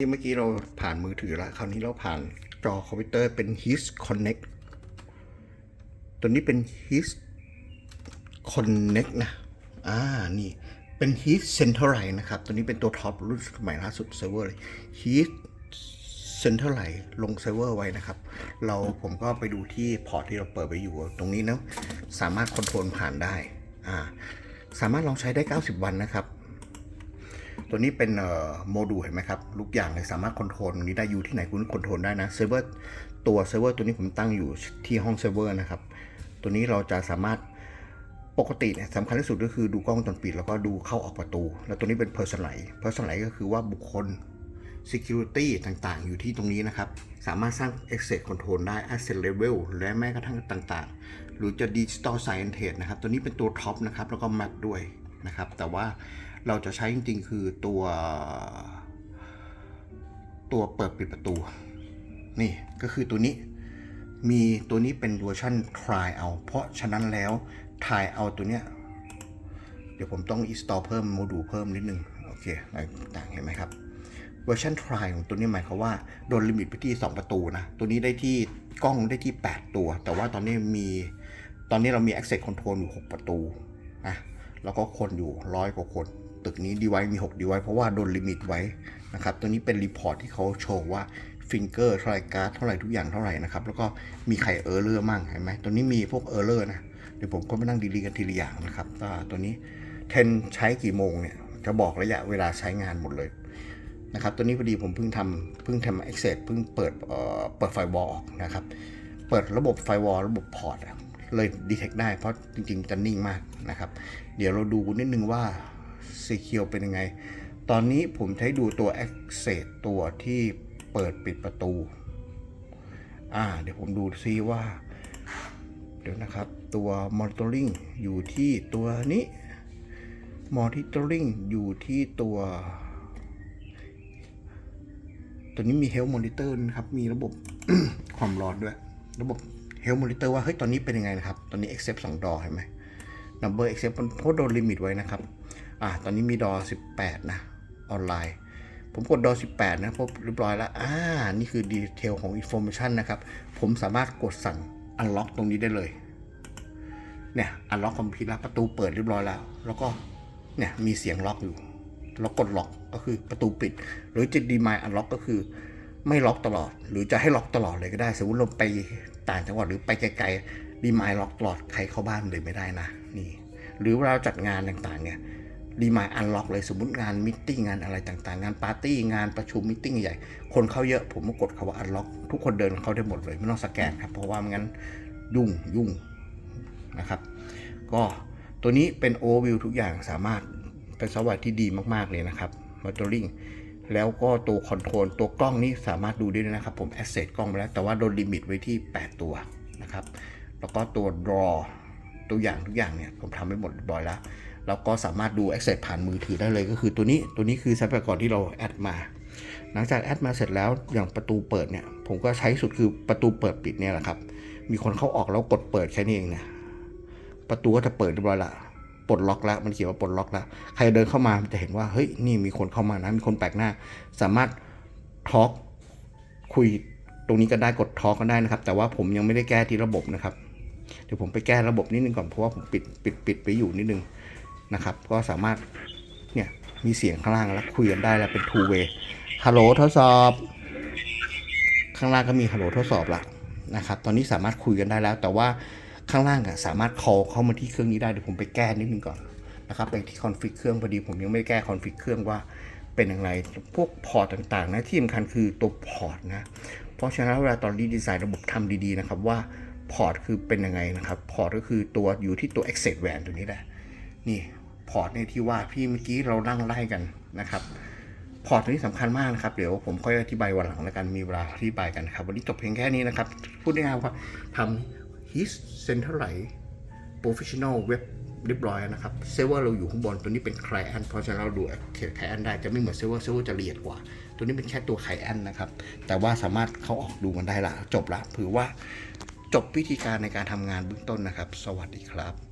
ที่เมื่อกี้เราผ่านมือถือแล้ว คราวนี้เราผ่านจอคอมพิวเตอร์เป็น His Connect ตัวนี้เป็น His Connect นะ อ่า นี่ เป็น His Centerline นะครับ ตัวนี้เป็นตัวท็อปรุ่นใหม่ล่าสุดเซิร์ฟเวอร์เลย His Centerline ลงเซิร์ฟเวอร์ไว้นะครับ เราผมก็ไปดูที่พอร์ตที่เราเปิดไปอยู่ ตรงนี้นะ สามารถคอนโทรลผ่านได้ อ่า สามารถลองใช้ได้ 90 วันนะครับ ตัวนี้เป็นโมดูลเห็นไหมครับทุกอย่างเลยสามารถคอนโทรลตรงนี้ได้อยู่ที่ไหนคุณคอนโทรลได้นะเซิร์ฟเวอร์ตัวเซิร์ฟเวอร์ตัวนี้ผมตั้งอยู่ที่ห้องเซิร์ฟเวอร์นะครับ ตัวนี้เราจะสามารถปกติเนี่ยสำคัญที่สุดก็คือดูกล้องจรปิดแล้วก็ดูเข้าออกประตู แล้วตัวนี้เป็น personalize personalize ก็คือว่าบุคคล security ต่างๆ อยู่ที่ตรงนี้นะครับ สามารถสร้าง access control ได้ access level และแม้กระทั่งต่างๆ หรือจะ digital scientist นะครับ ตัวนี้เป็นตัวท็อปนะครับ แล้วก็ map ด้วย นะครับ แต่ว่าเราจะใช้จริงๆ คือตัวตัวเปิดปิดประตู นี่ก็คือตัวนี้มีตัวนี้เป็นเวอร์ชัน try เอา เพราะฉะนั้นแล้ว try เอาตัวเนี้ย เดี๋ยวผมต้อง install เพิ่มโมดูลเพิ่มนิดนึง โอเคอะไรต่างเห็นไหมครับเวอร์ชัน try ของตัวนี้หมายความว่าโดนลิมิตไปที่ 2 ประตูนะ ตัวนี้ได้ที่กล้องได้ที่ 8 ตัว แต่ว่าตอนนี้มีตอนนี้เรามี access control อยู่ 6 ประตูนะ แล้วก็คนอยู่ร้อยกว่าคน ตึกนี้ดีไว้มี6ดีไว้เพราะว่าโดนลิมิตไว้นะครับ ตัวนี้เป็นรีพอร์ตที่เขาโชว์ว่าฟิงเกอร์เท่าไหร่การ์ดเท่าไหร่ทุกอย่างเท่าไหร่นะครับ แล้วก็มีใครเออร์เลอร์มั่งเห็นไหมตัวนี้มีพวกเออร์เลอร์นะเดี๋ยวผมก็มานั่งดีลีกันทีละอย่างนะครับตัวนี้เทนใช้กี่โมงเนี่ยจะบอกระยะเวลาใช้งานหมดเลยนะครับตัวนี้พอดีผมเพิ่งทำเพิ่งทำ access เพิ่งเปิดเอ่อเปิดไฟวอลออกนะครับ เปิดระบบไฟวอลระบบพอร์ต เลยดีเทคได้เพราะจริงๆจะนิ่งมากนะครับ เดี๋ยวเราดูนิดนึงว่า Secure เป็นยังไง ตอนนี้ผมใช้ดูตัว access ตัวที่เปิดปิดประตู อ่า เดี๋ยวผมดูซิว่า เดี๋ยวนะครับตัว monitoring อยู่ที่ตัวนี้ monitoring อยู่ที่ตัว ตัวนี้มี health monitor นะครับ มีระบบความร้อนด้วย ระบบ health monitor ว่าเฮ้ยตอนนี้เป็นยังไงนะครับ ตอนนี้ accept 2ดอเห็นไหม number accept มันเพราะโดนลิมิตไว้นะครับ อ่าตอนนี้มีดอ 18 นะออนไลน์ ผมกดดอ 18 นะพบเรียบร้อยแล้วอ่านี่คือดีเทลของ information นะครับ ผมสามารถกดสั่ง unlock ตรงนี้ได้เลย เนี่ย unlock คอมพิวเตอร์ประตูเปิดเรียบร้อยแล้ว แล้วก็เนี่ยมีเสียงล็อกอยู่แล้วกดล็อกก็คือประตูปิด หรือจะดีมายอันล็อกก็คือไม่ล็อกตลอด หรือจะให้ล็อกตลอดเลยก็ได้ สมมติเราไป ต่างจังหวัดหรือไปไกลๆดีมายล็อกตลอดใครเข้าบ้านเลยไม่ได้นะนี่หรือเวลาเราจัดงานต่างๆเนี่ยดีมายอันล็อกเลยสมมติงานมิ팅งานอะไรต่างๆ งานปาร์ตี้งานประชุมมิ팅ใหญ่ คนเข้าเยอะผมก็กดคาว่าอันล็อกทุกคนเดินเข้าได้หมดเลยไม่ต้องสแกนครับเพราะว่าไม่งั้นยุ่งยุ่งนะครับก็ตัวนี้เป็นโอวิวทุกอย่างสามารถเป็นซอฟต์แวร์ที่ดีมากๆเลยนะครับมอ t ต r ริง แล้วก็ตัวคอนโทรลตัวกล้องนี่สามารถดูได้ด้วยนะครับ ผมแอสเซทกล้องไปแล้ว แต่ว่าโดนลิมิตไว้ที่ 8 ตัวนะครับ แล้วก็ตัว draw ตัวอย่างทุกอย่างเนี่ยผมทำไปหมดบร้อยแล้ว แล้วก็สามารถดู access ผ่านมือถือได้เลยก็คือตัวนี้ตัวนี้คือทรัพยากรที่เราแอดมา หลังจากแอดมาเสร็จแล้วอย่างประตูเปิดเนี่ย ผมก็ใช้สุดคือประตูเปิดปิดเนี่ยแหละครับ มีคนเข้าออกแล้วกดเปิดแค่นี้เองเนี่ยประตูก็จะเปิดเรียบร้อยละ ปลดล็อกแล้วมันเขียนว่าปลดล็อกแล้ว ใครเดินเข้ามาจะเห็นว่าเฮ้ยนี่มีคนเข้ามานะมีคนแปลกหน้า สามารถทอล์กคุยตรงนี้ก็ได้กดทอล์กก็ได้นะครับ แต่ว่าผมยังไม่ได้แก้ที่ระบบนะครับ เดี๋ยวผมไปแก้ระบบนิดนึงก่อนเพราะว่าผมปิดปิดปิดไปอยู่นิดนึงนะครับ ก็สามารถเนี่ยมีเสียงข้างล่างแล้วคุยกันได้แล้วเป็น two way ฮัลโหลทดสอบ ข้างล่างก็มีฮัลโหลทดสอบละนะครับ ตอนนี้สามารถคุยกันได้แล้ว แต่ว่า ข้างล่างอะสามารถ call เข้ามาที่เครื่องนี้ได้เดี๋ยวผมไปแก้นิดนึงก่อนนะครับไปที่คอนฟิกเครื่องพอดีผมยังไม่แก้คอนฟิกเครื่องว่าเป็นอย่างไร พวกพอร์ตต่างๆนะที่สำคัญคือตัวพอร์ตนะเพราะฉะนั้นเวลาตอนรีดีไซน์ระบบทำดีๆนะครับว่าพอร์ตคือเป็นยังไงนะครับพอร์ตก็คือตัวอยู่ที่ตัว access WAN ตัวนี้แหละนี่พอร์ตเนี่ยที่ว่าพี่เมื่อกี้เรานั่งไล่กันนะครับพอร์ตตัวนี้สำคัญมากนะครับ เดี๋ยวผมค่อยอธิบายวันหลังแล้วกันมีเวลาอธิบายกันครับ วันนี้จบเพียงแค่นี้นะครับ พูดง่ายๆว่าทำ his centralize professional web เรียบร้อยนะครับเซิร์ฟเวอร์เราอยู่ข้างบนตัวนี้เป็นไคลแอนเพราะฉะนั้นเราดูไคลแอนได้จะไม่เหมือนเซิร์ฟเวอร์เซิร์ฟเวอร์จะละเอียดกว่า ตัวนี้เป็นแค่ตัวไคลแอนนะครับ แต่ว่าสามารถเข้าออกดูมันได้ละจบละถือว่าจบวิธีการในการทำงานเบื้องต้นนะครับ สวัสดีครับ